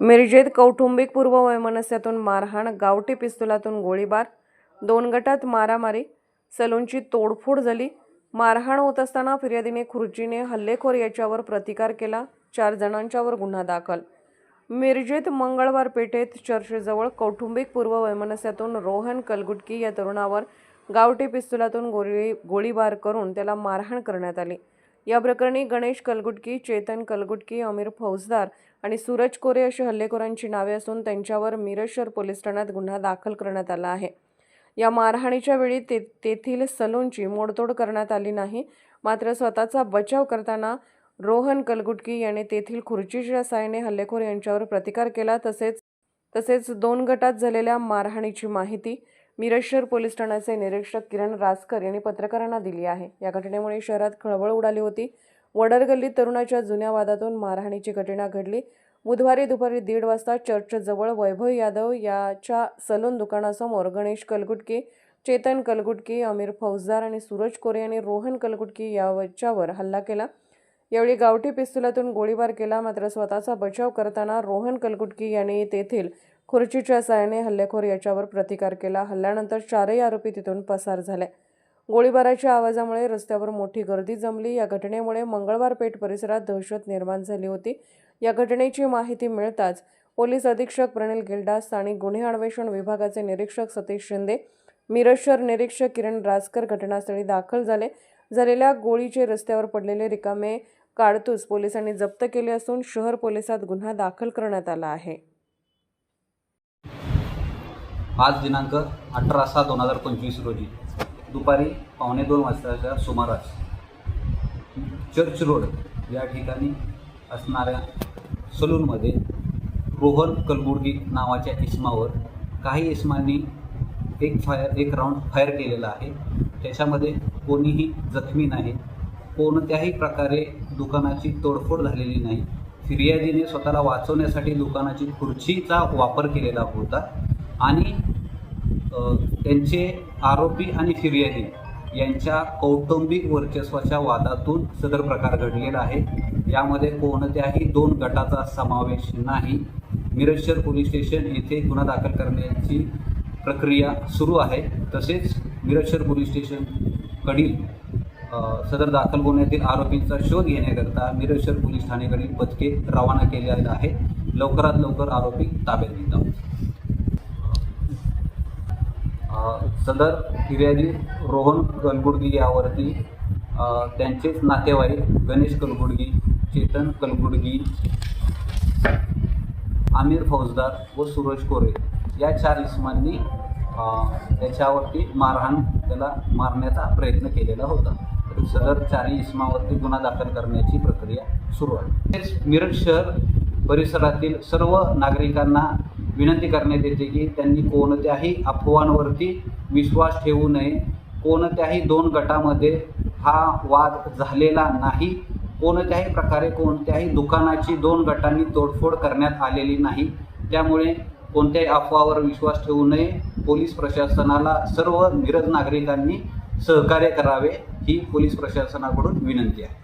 मिरजेत कौटुंबिक पूर्व वैमनस्यातून मारहाण गावठी पिस्तुलातून गोळीबार दोन गटात मारामारी सलूनची तोडफोड झाली. मारहाण होत असताना फिर्यादीने खुर्चीने हल्लेखोर याच्यावर प्रतिकार केला. चार जणांच्यावर गुन्हा दाखल. मिरजेत मंगळवार पेठेत चर्चेजवळ कौटुंबिक पूर्व वैमनस्यातून रोहन कलगुटकी या तरुणावर गावठी पिस्तुलातून गोळी गोळीबार करून त्याला मारहाण करण्यात आली. या प्रकरणी गणेश कलगुटकी चेतन कलगुटकी अमीर फौजदार आणि सूरज कोरे अशी हल्लेखोरांची नावे असून त्यांच्यावर मिरजशहर पोलीस ठाण्यात गुन्हा दाखल करण्यात आला आहे. या मारहाणीच्या वेळी ते तेथील सलूनची मोडतोड करण्यात आली नाही मात्र स्वतःचा बचाव करताना रोहन कलगुटकी याने तेथील खुर्चीच्या साहाय्याने हल्लेखोर यांच्यावर प्रतिकार केला. तसेच तसेच दोन गटात झालेल्या मारहाणीची माहिती मिरजशहर पोलीस ठाण्याचे निरीक्षक किरण रासकर यांनी पत्रकारांना दिली आहे. या घटनेमुळे शहरात खळबळ उडाली होती. वडरगल्लीत तरुणाच्या जुन्या वादातून मारहाणीची घटना घडली. बुधवारी दुपारी दीड वाजता चर्चजवळ वैभव यादव याच्या सलून दुकानासमोर गणेश कलगुटकी चेतन कलगुटकी अमीर फौजदार आणि सूरज कोरे यांनी रोहन कलगुटकी याच्यावर हल्ला केला. यावेळी गावठी पिस्तुलातून गोळीबार केला. मात्र स्वतःचा बचाव करताना रोहन कलगुटकी यांनी तेथील खुर्चीच्या साहाय्याने हल्लेखोर याच्यावर प्रतिकार केला. हल्ल्यानंतर चारही आरोपी तिथून पसार झाले. गोळीबाराच्या आवाजामुळे रस्त्यावर मोठी गर्दी जमली. या घटनेमुळे मंगळवार पेठ परिसरात दहशत निर्माण झाली होती. या घटनेची माहिती मिळताच पोलीस अधीक्षक प्रणिल गिल्डा स्थानिक गुन्हे अन्वेषण विभागाचे निरीक्षक सतीश शिंदे मिरजशर निरीक्षक किरण राजकर घटनास्थळी दाखल झाले. झालेल्या गोळीचे रस्त्यावर पडलेले रिकामे काडतूस पोलिसांनी जप्त केले असून शहर पोलिसात गुन्हा दाखल करण्यात आला आहे. आज दिनांक अठरा सहा दोन हजार पंचवीस रोजी दुपारी पावणे दोन वाजताच्या सुमारास चर्च रोड या ठिकाणी असणाऱ्या सलूनमध्ये रोहन कलबुर्गी नावाच्या इसमावर काही इसमांनी एक फायर एक राऊंड फायर केलेला आहे. त्याच्यामध्ये कोणीही जखमी नाही कोणत्याही प्रकारे दुकानाची तोडफोड झालेली नाही. फिर्यादीने स्वतःला वाचवण्यासाठी दुकानाची खुर्चीचा वापर केलेला होता. आणि त्यांचे आरोपी आणि फिर्यादी यांच्या कौटुंबिक वर्चस्वाच्या वादातून सदर प्रकार घडलेला आहे. यामध्ये कोणत्याही दोन गटाचा समावेश नाही. मिरजशर पोलीस स्टेशन येथे गुन्हा दाखल करण्याची प्रक्रिया सुरू आहे. तसेच मिरजशर पोलीस स्टेशनकडील सदर दाखल गुन्ह्यातील आरोपींचा शोध घेण्याकरता मिरजशर पोलीस ठाणेकडील पथके रवाना केलेले आहे लवकरात लवकर आरोपी ताब्यात घेत आहोत. सदर फिर्यादी रोहन कलबुर्गी यावरती त्यांचेच नातेवाईक गणेश कलबुर्गी चेतन कलबुर्गी आमिर फौजदार व सुरज कोरे या चार इसमांनी त्याच्यावरती मारहाण त्याला मारण्याचा प्रयत्न केलेला होता. सदर चारही इसमावरती गुन्हा दाखल करण्याची प्रक्रिया सुरू आहे. मिरज शहर परिसरातील सर्व नागरिकांना विनंती करण्यात येते की त्यांनी कोणत्याही अफवांवरती विश्वास ठेवू नये. कोणत्याही दोन गटामध्ये हा वाद झालेला नाही. कोणत्याही प्रकारे कोणत्याही दुकानाची दोन गटांनी तोडफोड करण्यात आलेली नाही. त्यामुळे कोणत्याही अफवावर विश्वास ठेवू नये. पोलीस प्रशासनाला सर्व मिरज नागरिकांनी सहकार्य करावे ही पोलीस प्रशासनाकडून विनंती आहे.